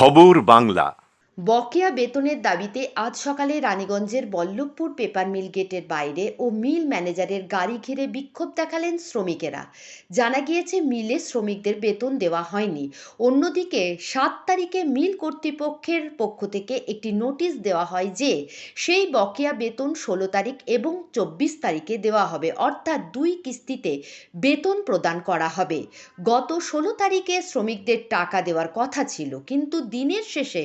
খবর বাংলা। বকেয়া বেতনের দাবিতে আজ সকালে রানীগঞ্জের বল্লভপুর পেপার মিল গেটের বাইরে ও মিল ম্যানেজারের গাড়ি ঘিরে বিক্ষোভ দেখালেন শ্রমিকেরা। জানা গিয়েছে, মিলে শ্রমিকদের বেতন দেওয়া হয়নি। অন্যদিকে, সাত তারিখে মিল কর্তৃপক্ষের পক্ষ থেকে একটি নোটিশ দেওয়া হয় যে, সেই বকেয়া বেতন ষোলো তারিখ এবং চব্বিশ তারিখে দেওয়া হবে, অর্থাৎ দুই কিস্তিতে বেতন প্রদান করা হবে। গত ষোলো তারিখে শ্রমিকদের টাকা দেওয়ার কথা ছিল, কিন্তু দিনের শেষে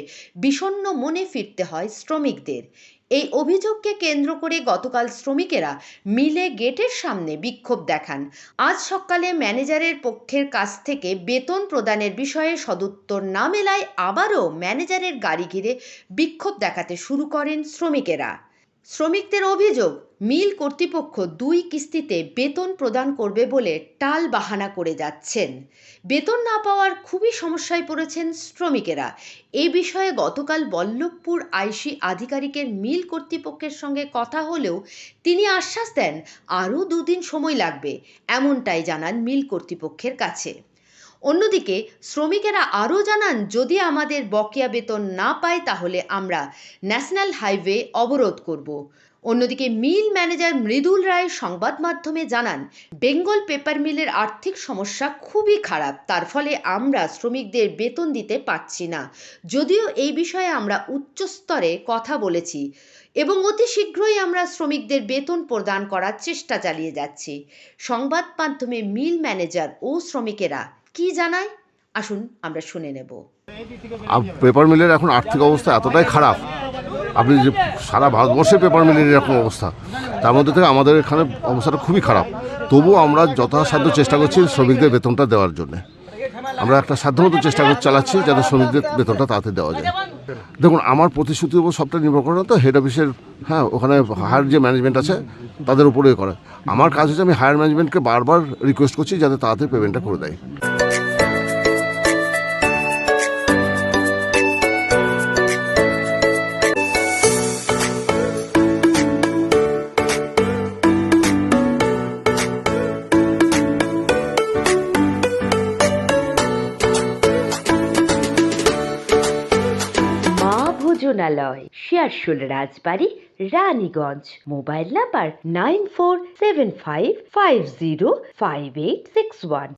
বিষণ্ণ মনে ফিরতে হয় শ্রমিকদের। এই অভিযোগকে কেন্দ্র করে গতকাল শ্রমিকেরা মিলে গেটের সামনে বিক্ষোভ দেখান। আজ সকালে ম্যানেজারের পক্ষের কাছ থেকে বেতন প্রদানের বিষয়ে সদুত্তর না মেলায় আবারও ম্যানেজারের গাড়ি ঘিরে বিক্ষোভ দেখাতে শুরু করেন শ্রমিকেরা। শ্রমিকদের অভিযোগ, মিল কর্তৃপক্ষ দুই কিস্তিতে বেতন প্রদান করবে বলে টাল বাহানা করে যাচ্ছেন। বেতন না পাওয়ার খুবই সমস্যায় পড়েছেন শ্রমিকেরা। এই বিষয়ে গতকাল বল্লভপুর আইসি আধিকারিকের মিল কর্তৃপক্ষের সঙ্গে কথা হলেও তিনি আশ্বাস দেন, আরও দুদিন সময় লাগবে, এমনটাই জানান মিল কর্তৃপক্ষের কাছে। অন্যদিকে, শ্রমিকেরা আরও জানান, যদি আমাদের বকেয়া বেতন না পায় তাহলে আমরা ন্যাশনাল হাইওয়ে অবরোধ করব। অন্যদিকে, মিল ম্যানেজার মৃদুল রায় সংবাদ মাধ্যমে জানান, বেঙ্গল পেপার মিলের আর্থিক সমস্যা খুবই খারাপ, তার ফলে আমরা শ্রমিকদের বেতন দিতে পারছি না। যদিও এই বিষয়ে আমরা উচ্চস্তরে কথা বলেছি এবং অতি শীঘ্রই আমরা শ্রমিকদের বেতন প্রদান করার চেষ্টা চালিয়ে যাচ্ছি। সংবাদ মাধ্যমে মিল ম্যানেজার ও শ্রমিকেরা কি জানায় আসুন, আমরা শুনে নেব। পেপার মিলের এখন আর্থিক অবস্থা এতটাই খারাপ। আপনি যে সারা ভারতবর্ষে পেপার মিলের এরকম অবস্থা, তার মধ্যে থেকে আমাদের এখানে অবস্থাটা খুবই খারাপ। তবুও আমরা যথাসাধ্য চেষ্টা করছি শ্রমিকদের বেতনটা দেওয়ার জন্য। আমরা একটা সাধ্যমতো চেষ্টা করে চালাচ্ছি যাতে শ্রমিকদের বেতনটা তাড়াতাড়ি দেওয়া যায়। দেখুন, আমার প্রতিশ্রুতির উপর সবটা নির্ভর করে তো হেড অফিসের হ্যাঁ ওখানে হায়ার যে ম্যানেজমেন্ট আছে, তাদের উপরে করে। আমার কাজ হচ্ছে আমি হায়ার ম্যানেজমেন্টকে বারবার রিকোয়েস্ট করছি যাতে তাড়াতাড়ি পেমেন্টটা করে দেয়। ভোজনালয় Siarsol Rajbari, Raniganj. Mobile number nine four seven five five zero five eight six one.